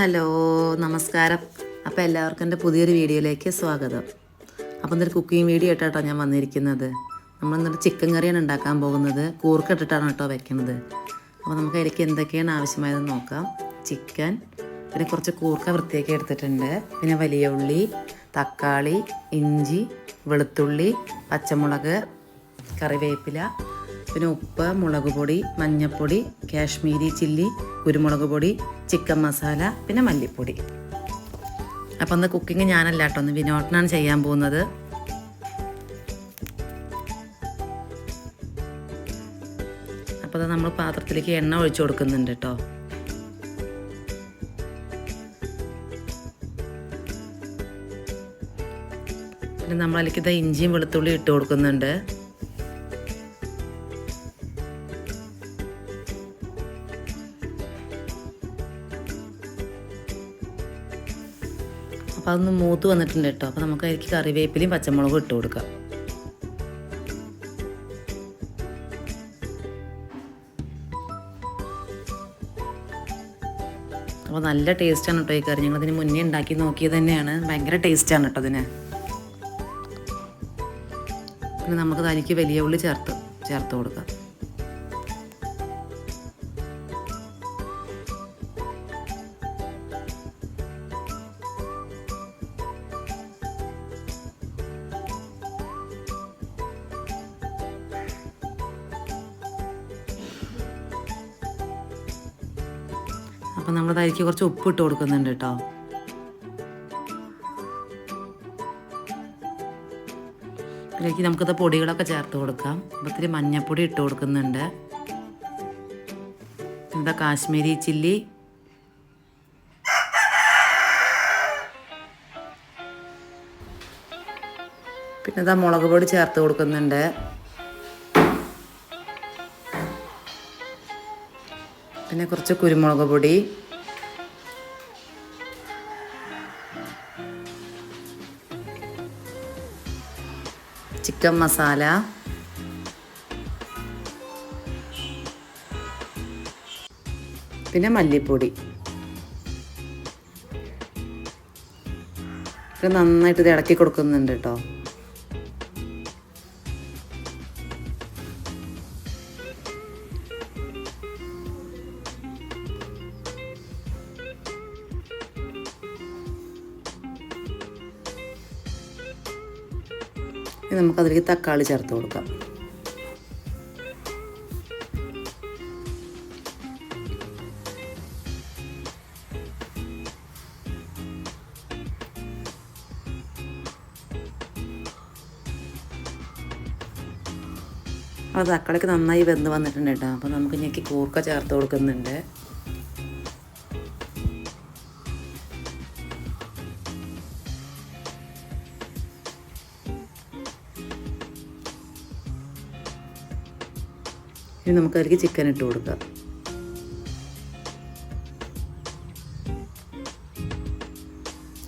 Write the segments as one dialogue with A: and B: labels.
A: Hello നമസ്കാരം. അപ്പോൾ എല്ലാവർക്കും എന്റെ പുതിയൊരു വീഡിയോയിലേക്ക് സ്വാഗതം. അപ്പോൾ ഇന്നൊരു കുക്കിംഗ് വീഡിയോ ആയിട്ടാട്ടോ ഞാൻ വന്നിരിക്കുന്നത്. നമ്മൾ ഇന്നൊരു ചിക്കൻ കറിയാണ് ഉണ്ടാക്കാൻ പോകുന്നത്. കൂർക്കിട്ടിട്ടാണ് കേട്ടോ വയ്ക്കുന്നത് അപ്പോൾ നമുക്ക് അതിലേക്ക് എന്തൊക്കെയാണ് ആവശ്യമായതെന്ന് നോക്കാം. ചിക്കൻ പിന്നെ കുറച്ച് കൂർക്ക വൃത്തിയാക്കി എടുത്തിട്ടുണ്ട്. പിന്നെ വലിയ ഉള്ളി തക്കാളി ഇഞ്ചി വെളുത്തുള്ളി പച്ചമുളക് കറിവേപ്പില പിന്നെ ഉപ്പ് മുളക് പൊടി മഞ്ഞൾപ്പൊടി കാശ്മീരി ചില്ലി കുരുമുളക് പൊടി ചിക്കൻ മസാല പിന്നെ മല്ലിപ്പൊടി. അപ്പം ഒന്ന് കുക്കിംഗ് ഞാനല്ല കേട്ടോ ഒന്ന് വിനോട്ടനാണ് ചെയ്യാൻ പോകുന്നത്. അപ്പോൾ നമ്മൾ പാത്രത്തിലേക്ക് എണ്ണ ഒഴിച്ചു കൊടുക്കുന്നുണ്ട് കേട്ടോ. പിന്നെ നമ്മൾ അതിലേക്ക് ഇത് ഇഞ്ചിയും വെളുത്തുള്ളി ഇട്ട് കൊടുക്കുന്നുണ്ട്. അപ്പോൾ അതൊന്ന് മൂത്ത് വന്നിട്ടുണ്ട് കേട്ടോ. അപ്പോൾ നമുക്ക് അതിലേക്ക് കറിവേപ്പിലയും പച്ചമുളകും ഇട്ട് കൊടുക്കാം. അപ്പോൾ നല്ല ടേസ്റ്റാണ് കേട്ടോ ഈ കറി. ഞങ്ങളതിന് മുന്നേ ഉണ്ടാക്കി നോക്കിയത് തന്നെയാണ്. ഭയങ്കര ടേസ്റ്റാണ് കേട്ടോ അതിന്. പിന്നെ നമുക്ക് അതിലേക്ക് വലിയ ഉള്ളി ചേർത്ത് ചേർത്ത് കൊടുക്കാം. അപ്പം നമ്മൾ അതിലേക്ക് കുറച്ച് ഉപ്പ് ഇട്ട് കൊടുക്കുന്നുണ്ട് കേട്ടോ. ഇതിലേക്ക് നമുക്കിത് പൊടികളൊക്കെ ചേർത്ത് കൊടുക്കാം. അപ്പോൾ മഞ്ഞപ്പൊടി ഇട്ട് കൊടുക്കുന്നുണ്ട്. എന്താ കാശ്മീരി ചില്ലി. പിന്നെ ഇതാ മുളക് പൊടി ചേർത്ത് കൊടുക്കുന്നുണ്ട്. പിന്നെ കുറച്ച് കുരുമുളക് പൊടി. ചിക്കൻ മസാല. പിന്നെ മല്ലിപ്പൊടി. നന്നായിട്ട് ഇത് ഇളക്കി കൊടുക്കുന്നുണ്ട് കേട്ടോ ഇനി നമുക്കതിലേക്ക് തക്കാളി ചേർത്ത് കൊടുക്കാം. അപ്പോൾ തക്കാളിക്ക് നന്നായി വെന്ത് വന്നിട്ടുണ്ട് കേട്ടോ. അപ്പോൾ നമുക്ക് ഞെക്കി കൂർക്ക ചേർത്ത് കൊടുക്കുന്നുണ്ട്. ഇനി നമുക്ക് അതിലേക്ക് ചിക്കൻ ഇട്ട് കൊടുക്കാം.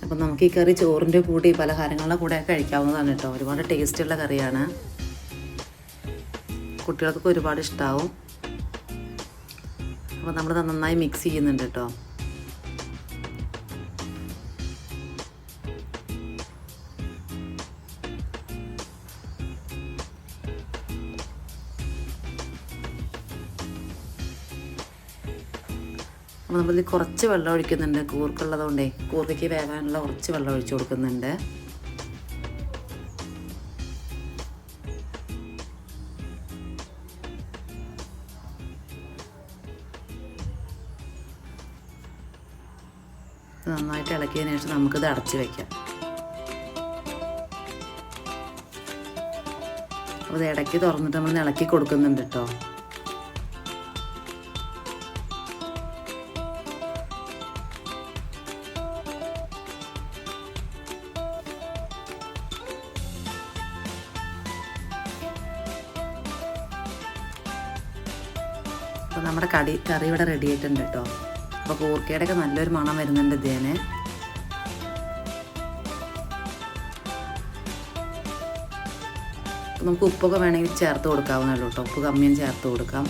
A: അപ്പം നമുക്ക് ഈ കറി ചോറിന്റെ കൂടി പലഹാരങ്ങളുടെ കൂടെ കഴിക്കാവുന്നതാണ് കേട്ടോ. ഒരുപാട് ടേസ്റ്റുള്ള കറിയാണ്. കുട്ടികൾക്കൊക്കെ ഒരുപാട് ഇഷ്ടമാവും അപ്പോൾ നമ്മൾ നന്നായി മിക്സ് ചെയ്യുന്നുണ്ട് കേട്ടോ. അപ്പോൾ നമ്മളിൽ കുറച്ച് വെള്ളം ഒഴിക്കുന്നുണ്ട്. കൂർക്കുള്ളതുകൊണ്ടേ കൂർക്കയ്ക്ക് വേവാനുള്ള കുറച്ച് വെള്ളം ഒഴിച്ചു കൊടുക്കുന്നുണ്ട്. നന്നായിട്ട് ഇളക്കിയതിന് ശേഷം നമുക്കിത് അടച്ച് വയ്ക്കാം അപ്പോൾ ഇത് ഇടയ്ക്ക് തുറന്നിട്ട് നമ്മൾ ഇളക്കി കൊടുക്കുന്നുണ്ട് കേട്ടോ അപ്പോൾ നമ്മുടെ കടി കറി ഇവിടെ റെഡി ആയിട്ടുണ്ട് കേട്ടോ അപ്പോൾ കൂർക്കയുടെ ഒക്കെ നല്ലൊരു മണം വരുന്നുണ്ട് ഇതേനെ. നമുക്ക് ഉപ്പൊക്കെ വേണമെങ്കിൽ ചേർത്ത് കൊടുക്കാവുന്നേ ഉള്ളൂ കേട്ടോ ഉപ്പ് കമ്മിയും ചേർത്ത് കൊടുക്കാം.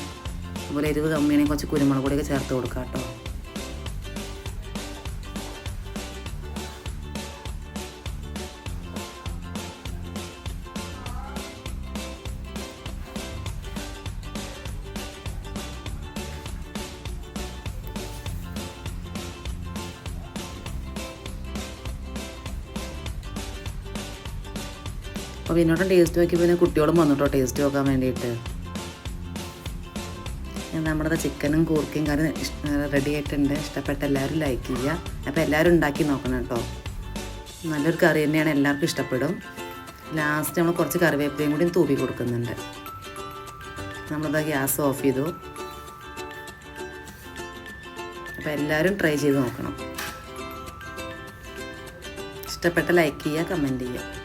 A: അതുപോലെ എരിവ് കമ്മിയാണെങ്കിൽ കുറച്ച് കുരുമുളക് പൊടിയൊക്കെ ചേർത്ത് കൊടുക്കാം കേട്ടോ അപ്പോൾ വിനോദം ടേസ്റ്റ് നോക്കി പിന്നെ കുട്ടികളും വന്നിട്ടോ ടേസ്റ്റ് നോക്കാൻ വേണ്ടിയിട്ട്. നമ്മുടെ ചിക്കനും കൂർക്കയും കറി റെഡി ആയിട്ടുണ്ട്. ഇഷ്ടപ്പെട്ട എല്ലാവരും ലൈക്ക് ചെയ്യുക. അപ്പോൾ എല്ലാവരും ഉണ്ടാക്കി നോക്കണം കേട്ടോ. നല്ലൊരു കറി തന്നെയാണ് എല്ലാവർക്കും ഇഷ്ടപ്പെടും. ലാസ്റ്റ് നമ്മൾ കുറച്ച് കറിവേപ്പിലയും കൂടി തൂവി കൊടുക്കുന്നുണ്ട്. നമ്മളത് ഗ്യാസ് ഓഫ് ചെയ്തു. അപ്പോൾ എല്ലാവരും ട്രൈ ചെയ്ത് നോക്കണം. ഇഷ്ടപ്പെട്ട ലൈക്ക് ചെയ്യുക കമന്റ് ചെയ്യുക.